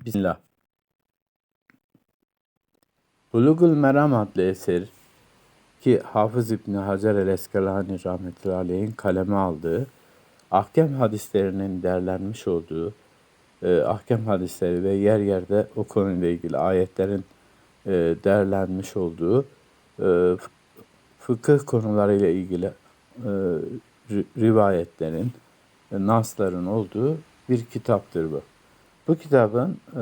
Bismillah. Bulugul Meram adlı eser ki Hafız İbni Hacer el-Eskalani rahmetullahi aleyhin kaleme aldığı ahkam hadislerinin derlenmiş olduğu e, ahkam hadisleri ve yer yerde o konuyla ilgili ayetlerin e, derlenmiş olduğu e, fıkıh konularıyla ilgili e, ri- rivayetlerin, e, nasların olduğu bir kitaptır bu. Bu kitabın e,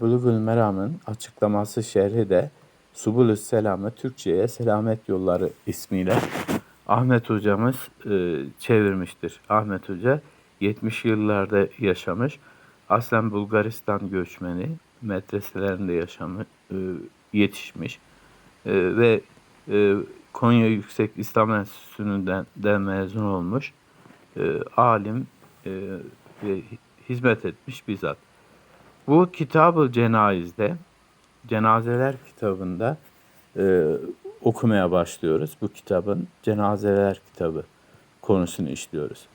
Bulugul Meram'ın açıklaması şerhi de Subulü Selam'ı Türkçe'ye Selamet Yolları ismiyle Ahmet hocamız e, çevirmiştir. Ahmet Hoca 70 yıllarda yaşamış. Aslen Bulgaristan göçmeni, medreselerinde yaşamış, e, yetişmiş E, ve e, Konya Yüksek İslam Enstitüsü'nden de mezun olmuş. E, alim e, ve hizmet etmiş bizzat. Bu Kitab-ı Cenaz'de, Cenazeler kitabında e, okumaya başlıyoruz. Bu kitabın Cenazeler kitabı konusunu işliyoruz.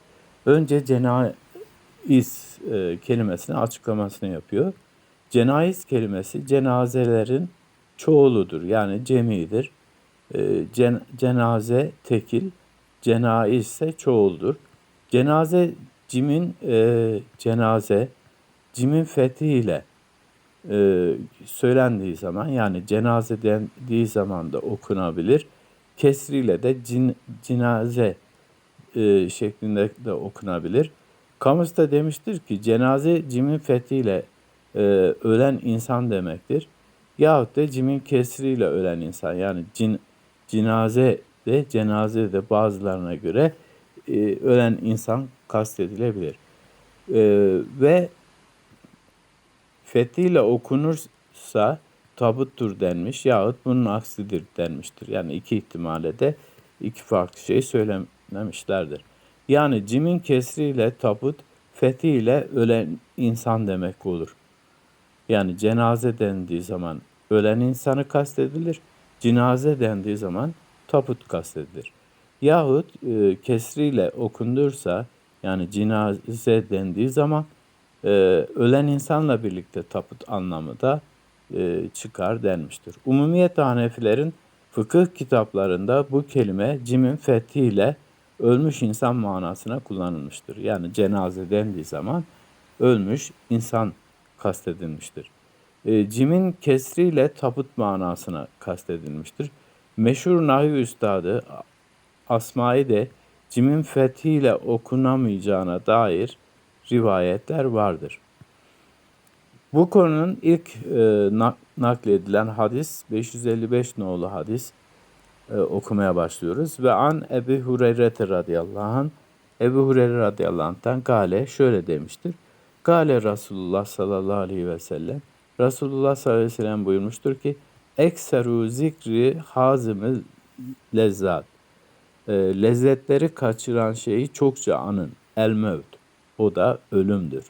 Önce cenaiz e, kelimesinin açıklamasını yapıyor. Cenaiz kelimesi cenazelerin çoğuludur. Yani cemidir. E, cen- cenaze tekil, cenaiz ise çoğuldur. Cenaze cimin e, cenaze cimin fethiyle e, söylendiği zaman yani cenaze dendiği zaman da okunabilir. Kesriyle de cin, cinaze e, şeklinde de okunabilir. Kamus da demiştir ki cenaze cimin fethiyle e, ölen insan demektir. Yahut da cimin kesriyle ölen insan yani cin, cinaze de cenaze de bazılarına göre e, ölen insan kastedilebilir. E, ve fethiyle okunursa tabuttur denmiş yahut bunun aksidir denmiştir. Yani iki ihtimale de iki farklı şey söylemişlerdir. Yani cimin kesriyle tabut, fethiyle ölen insan demek olur. Yani cenaze dendiği zaman ölen insanı kastedilir. Cinaze dendiği zaman tabut kastedilir. Yahut e, kesriyle okundursa yani cinaze dendiği zaman e, ölen insanla birlikte tabut anlamı da e, çıkar denmiştir. Umumiyet Hanefilerin fıkıh kitaplarında bu kelime cimin fethiyle ölmüş insan manasına kullanılmıştır. Yani cenaze dendiği zaman ölmüş insan kastedilmiştir. E, cimin kesriyle tabut manasına kastedilmiştir. Meşhur Nahi Üstadı Asma'i de cimin fethiyle okunamayacağına dair rivayetler vardır. Bu konunun ilk e, na- nakledilen hadis 555 nolu hadis e, okumaya başlıyoruz. Ve an Ebu Hureyre radıyallahu anh Ebu Hureyre radıyallahu anh'tan Gale şöyle demiştir. Gale Resulullah sallallahu aleyhi ve sellem Resulullah sallallahu aleyhi ve sellem buyurmuştur ki Ekseru zikri hazımı lezzat e, lezzetleri kaçıran şeyi çokça anın. El mevt. O da ölümdür.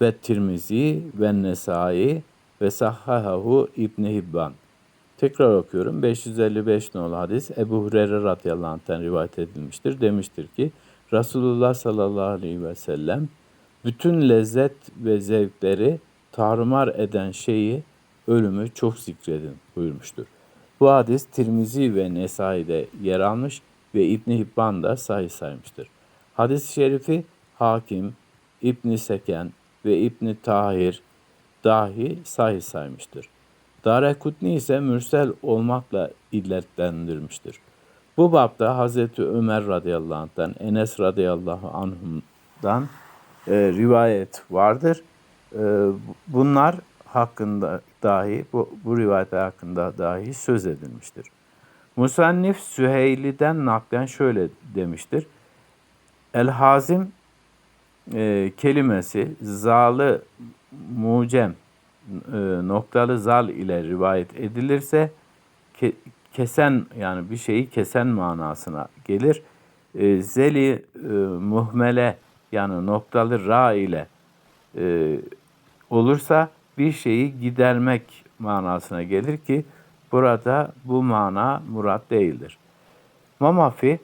Ve Tirmizi ve Nesai ve Sahhahu İbn Hibban. Tekrar okuyorum. 555 nolu hadis Ebu Hureyre radıyallahu anh'ten rivayet edilmiştir. Demiştir ki Resulullah sallallahu aleyhi ve sellem bütün lezzet ve zevkleri tarumar eden şeyi ölümü çok zikredin buyurmuştur. Bu hadis Tirmizi ve Nesai'de yer almış ve İbn Hibban da sahih saymıştır. Hadis-i şerifi Hakim, İbn Seken ve İbn Tahir dahi sahih saymıştır. Darekutni ise mürsel olmakla illetlendirmiştir. Bu bapta Hazreti Ömer radıyallahu anh'tan, Enes radıyallahu anhum'dan e, rivayet vardır. E, bunlar hakkında dahi, bu, bu rivayetler hakkında dahi söz edilmiştir. Musannif Süheyli'den naklen şöyle demiştir. El hazim e, kelimesi zalı mucem e, noktalı zal ile rivayet edilirse ke, kesen yani bir şeyi kesen manasına gelir. E, zeli e, muhmele yani noktalı ra ile e, olursa bir şeyi gidermek manasına gelir ki burada bu mana murat değildir. Mamafi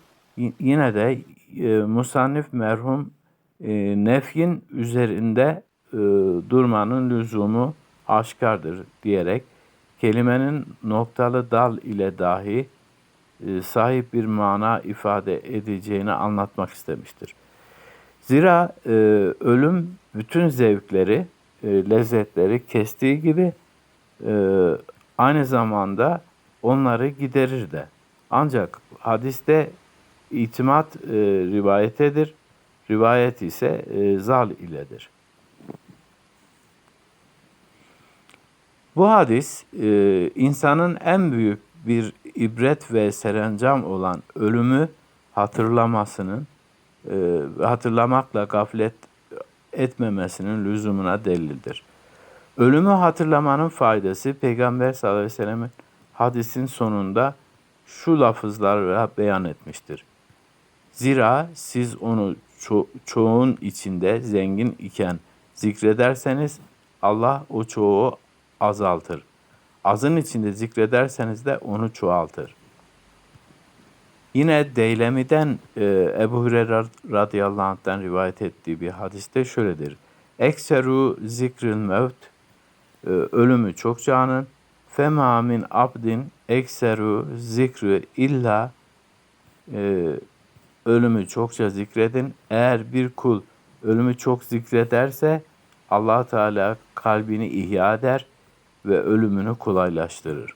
yine de e, musannif merhum e, nefyin üzerinde e, durmanın lüzumu aşkardır diyerek kelimenin noktalı dal ile dahi e, sahip bir mana ifade edeceğini anlatmak istemiştir. Zira e, ölüm bütün zevkleri, e, lezzetleri kestiği gibi e, aynı zamanda onları giderir de. Ancak hadiste itimat e, rivayetedir, rivayet ise e, zal iledir. Bu hadis e, insanın en büyük bir ibret ve serencam olan ölümü hatırlamasının e, hatırlamakla gaflet etmemesinin lüzumuna delildir. Ölümü hatırlamanın faydası Peygamber sallallahu aleyhi ve sellem'in hadisin sonunda şu lafızlarla beyan etmiştir. Zira siz onu ço- çoğun içinde zengin iken zikrederseniz Allah o çoğu azaltır. Azın içinde zikrederseniz de onu çoğaltır. Yine Deylemi'den e, Ebu Hureyre radıyallahu anh'tan rivayet ettiği bir hadiste şöyledir. Ekseru zikril mevt, e, ölümü çok canın, fema min abdin ekseru zikri illa e, ölümü çokça zikredin. Eğer bir kul ölümü çok zikrederse allah Teala kalbini ihya eder ve ölümünü kolaylaştırır.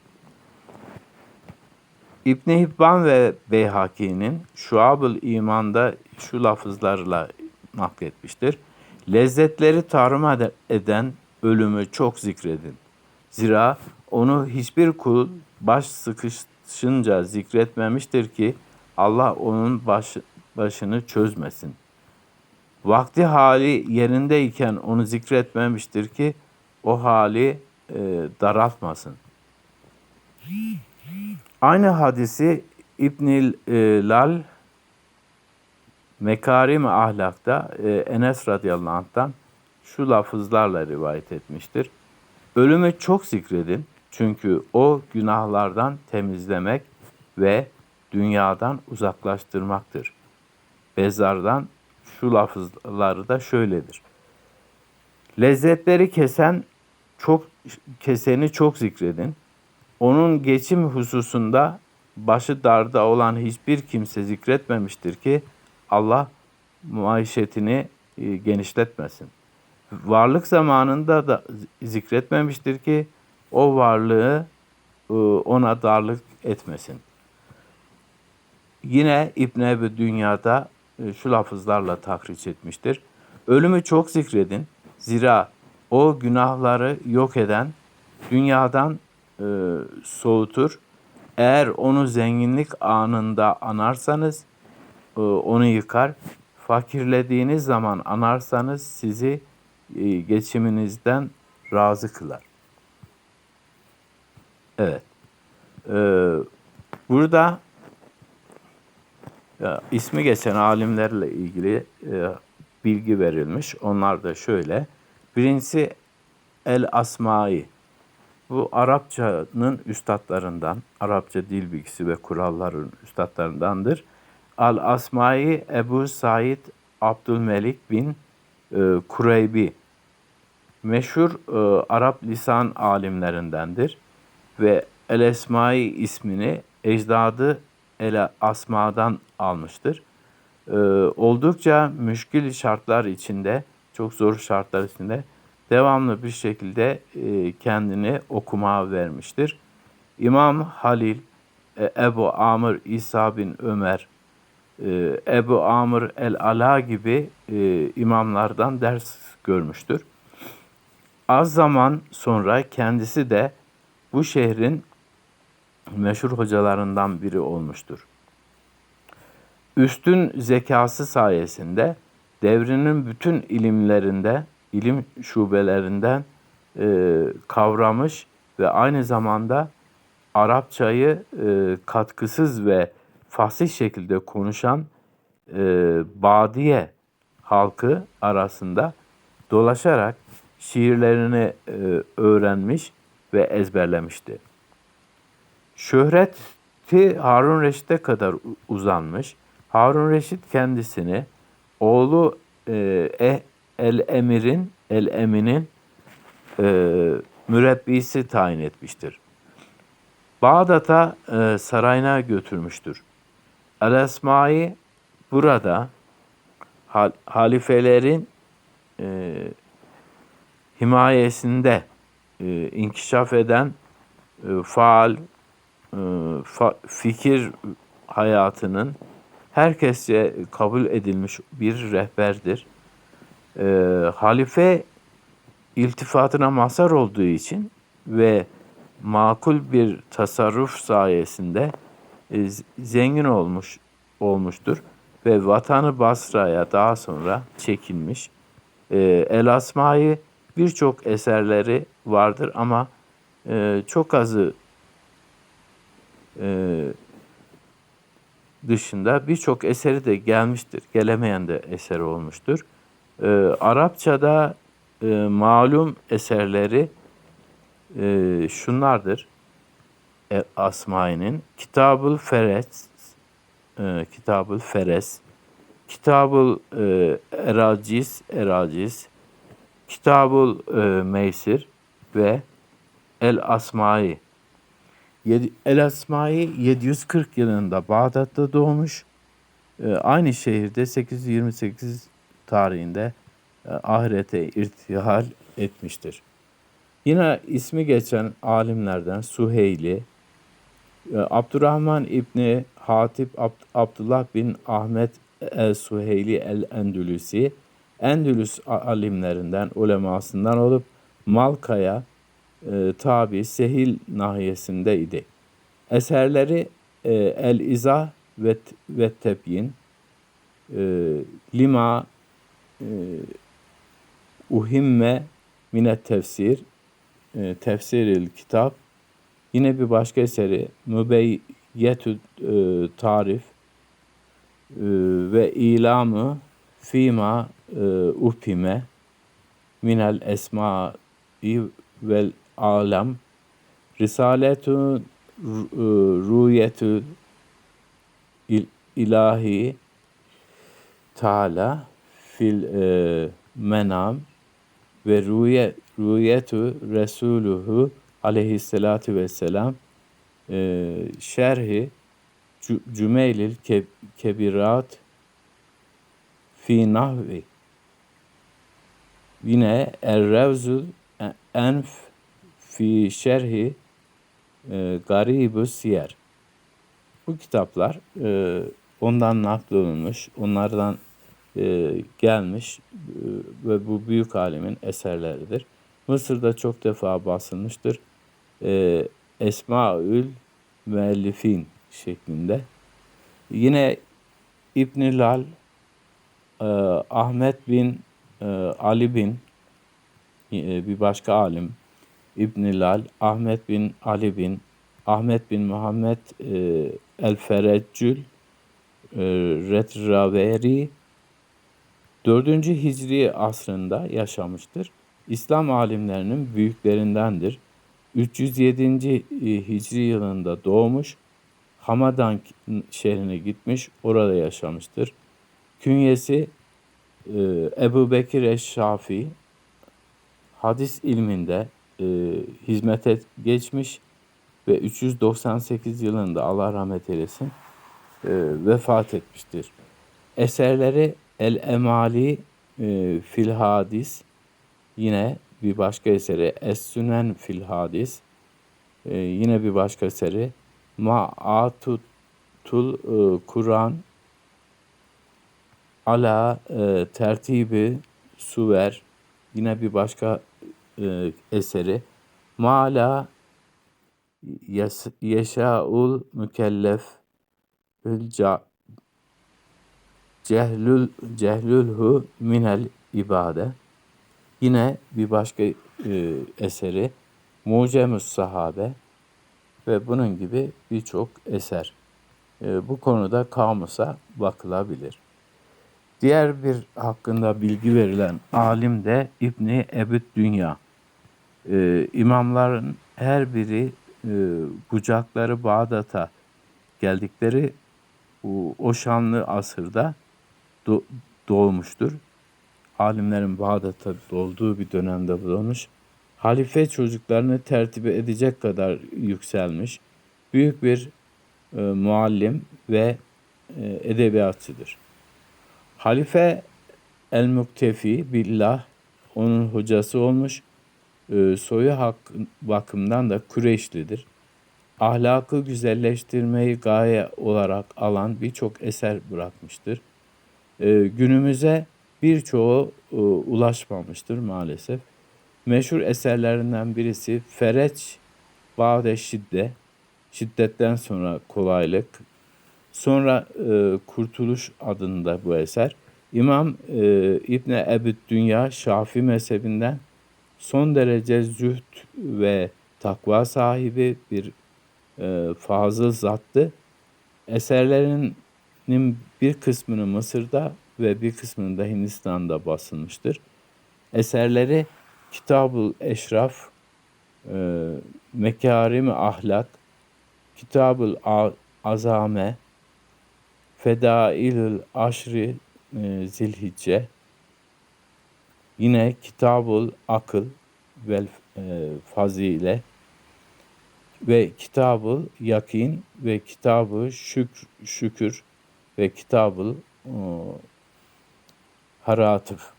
İbn Hibban ve Beyhaki'nin Şuab-ül İman'da şu lafızlarla nakletmiştir. Lezzetleri tarım eden ölümü çok zikredin. Zira onu hiçbir kul baş sıkışınca zikretmemiştir ki Allah onun baş, başını çözmesin. Vakti hali yerindeyken onu zikretmemiştir ki o hali e, daraltmasın. Aynı hadisi İbnil e, Lal Mekarim Ahlak'ta e, Enes radıyallahu anh'tan şu lafızlarla rivayet etmiştir. Ölümü çok zikredin çünkü o günahlardan temizlemek ve dünyadan uzaklaştırmaktır. Bezardan şu lafızları da şöyledir. Lezzetleri kesen çok keseni çok zikredin. Onun geçim hususunda başı darda olan hiçbir kimse zikretmemiştir ki Allah maişetini e, genişletmesin. Varlık zamanında da zikretmemiştir ki o varlığı e, ona darlık etmesin. Yine İbn Ebi Dünya'da e, şu lafızlarla tahriş etmiştir. Ölümü çok zikredin. Zira o günahları yok eden, dünyadan e, soğutur. Eğer onu zenginlik anında anarsanız e, onu yıkar. Fakirlediğiniz zaman anarsanız sizi e, geçiminizden razı kılar. Evet. Ee, burada ismi geçen alimlerle ilgili e, bilgi verilmiş. Onlar da şöyle. Birincisi El Asmai. Bu Arapçanın üstadlarından, Arapça dil bilgisi ve kuralların üstadlarındandır. Al Asmai Ebu Said Abdülmelik bin e, Kureybi. Meşhur e, Arap lisan alimlerindendir ve El Esmai ismini ecdadı El Asma'dan almıştır. E, oldukça müşkil şartlar içinde, çok zor şartlar içinde devamlı bir şekilde e, kendini okuma vermiştir. İmam Halil, e, Ebu Amr İsa bin Ömer, e, Ebu Amr el-Ala gibi e, imamlardan ders görmüştür. Az zaman sonra kendisi de bu şehrin meşhur hocalarından biri olmuştur. Üstün zekası sayesinde devrinin bütün ilimlerinde ilim şubelerinden e, kavramış ve aynı zamanda Arapçayı e, katkısız ve fasih şekilde konuşan e, Badiye halkı arasında dolaşarak şiirlerini e, öğrenmiş ve ezberlemişti. Şöhreti Harun Reşit'e kadar uzanmış. Harun Reşit kendisini oğlu e, El Emir'in El Emin'in e, mürebbisi tayin etmiştir. Bağdat'a e, sarayına götürmüştür. El Esma'yı burada hal, halifelerin e, himayesinde e, inkişaf eden e, faal e, fa, fikir hayatının herkesçe kabul edilmiş bir rehberdir. E, halife iltifatına mazhar olduğu için ve makul bir tasarruf sayesinde e, zengin olmuş olmuştur ve vatanı Basra'ya daha sonra çekilmiş. E, El Asma'yı birçok eserleri vardır ama e, çok azı e, dışında birçok eseri de gelmiştir. Gelemeyen de eseri olmuştur. E, Arapçada e, malum eserleri e, şunlardır. E, Asmai'nin Kitabul Feres, e, Kitabul Feres, Kitabul e, Eracis, Eracis, Kitabul e, Meysir ve El Asmai. El Asmai 740 yılında Bağdat'ta doğmuş. E, aynı şehirde 828 tarihinde e, ahirete irtihal etmiştir. Yine ismi geçen alimlerden Suheyli, e, Abdurrahman İbni Hatip Abd Abdullah bin Ahmet el-Suheyli el-Endülüsi, Endülüs alimlerinden, ulemasından olup Malka'ya e, tabi Sehil nahiyesinde idi. Eserleri e, El-İzah ve, ve Tebyin, e, Lima, e, Uhimme Minet Tefsir, e, Tefsiril Kitap, yine bir başka eseri Mübeyyetü e, Tarif e, ve İlamı Fima e, Upime Minel Esma'i vel Alam Risaletu e, Ruyetü il, ilahi Teala fil e, menam ve rüye, rüyetu Resuluhu aleyhissalatu vesselam e, şerhi Cümeylil Kebirat fi nahvi. Yine Er-Revzul Enf fi şerhi e, Garibus Siyer bu kitaplar e, ondan nakledilmiş, onlardan e, gelmiş e, ve bu büyük alimin eserleridir. Mısır'da çok defa basılmıştır. E, Esmaül Müellifin şeklinde. Yine İbn Lal, e, Ahmet bin e, Ali bin e, bir başka alim İbn Lal, Ahmet bin Ali bin Ahmet bin Muhammed e, El Fereccül e, Retraveri 4. Hicri asrında yaşamıştır. İslam alimlerinin büyüklerindendir. 307. E, Hicri yılında doğmuş. Hamadan şehrine gitmiş, orada yaşamıştır. Künyesi e, Ebu Bekir Eşşafi, hadis ilminde e, hizmete geçmiş ve 398 yılında Allah rahmet eylesin e, vefat etmiştir. Eserleri El Emali e, fil Hadis yine bir başka eseri Es Sünen fil Hadis e, yine bir başka eseri Ma'atutul e, Kur'an ala e, tertibi suver yine bir başka e, eseri Mala Yeşaul Mükellef Cehlül cehlülhu minel ibade. Yine bir başka e, eseri Mucemus Sahabe ve bunun gibi birçok eser. E, bu konuda kamusa bakılabilir. Diğer bir hakkında bilgi verilen alim de İbni Ebüd Dünya. E, imamların her biri e, bucakları Bağdat'a geldikleri o, o şanlı asırda do, doğmuştur. alimlerin Bağdat'ta olduğu bir dönemde bulunmuş. Halife çocuklarını tertip edecek kadar yükselmiş. Büyük bir e, muallim ve e, edebiyatçıdır. Halife El-Muktefi billah onun hocası olmuş. E, soyu hak, bakımdan da Kureyşlidir. Ahlakı güzelleştirmeyi gaye olarak alan birçok eser bırakmıştır. E, günümüze birçoğu e, ulaşmamıştır maalesef. Meşhur eserlerinden birisi Fereç Bade Şidde, şiddetten sonra kolaylık, sonra e, Kurtuluş adında bu eser. İmam e, İbni Ebüd Dünya Şafi mezhebinden son derece zühd ve takva sahibi bir e, fazıl zattı. Eserlerinin bir kısmını Mısır'da ve bir kısmını da Hindistan'da basılmıştır. Eserleri Kitabul Eşraf, e, Mekarim Ahlak, Kitabul Azame, Fedailül Aşri e, Zilhicce, yine Kitabul Akıl vel e, Fazile ve Kitabul Yakin ve Kitabı Şükür, Şükür ve Kitabul o, Haratıf.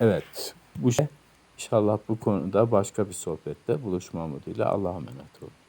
Evet. Bu şey, inşallah bu konuda başka bir sohbette buluşma umuduyla Allah'a emanet olun.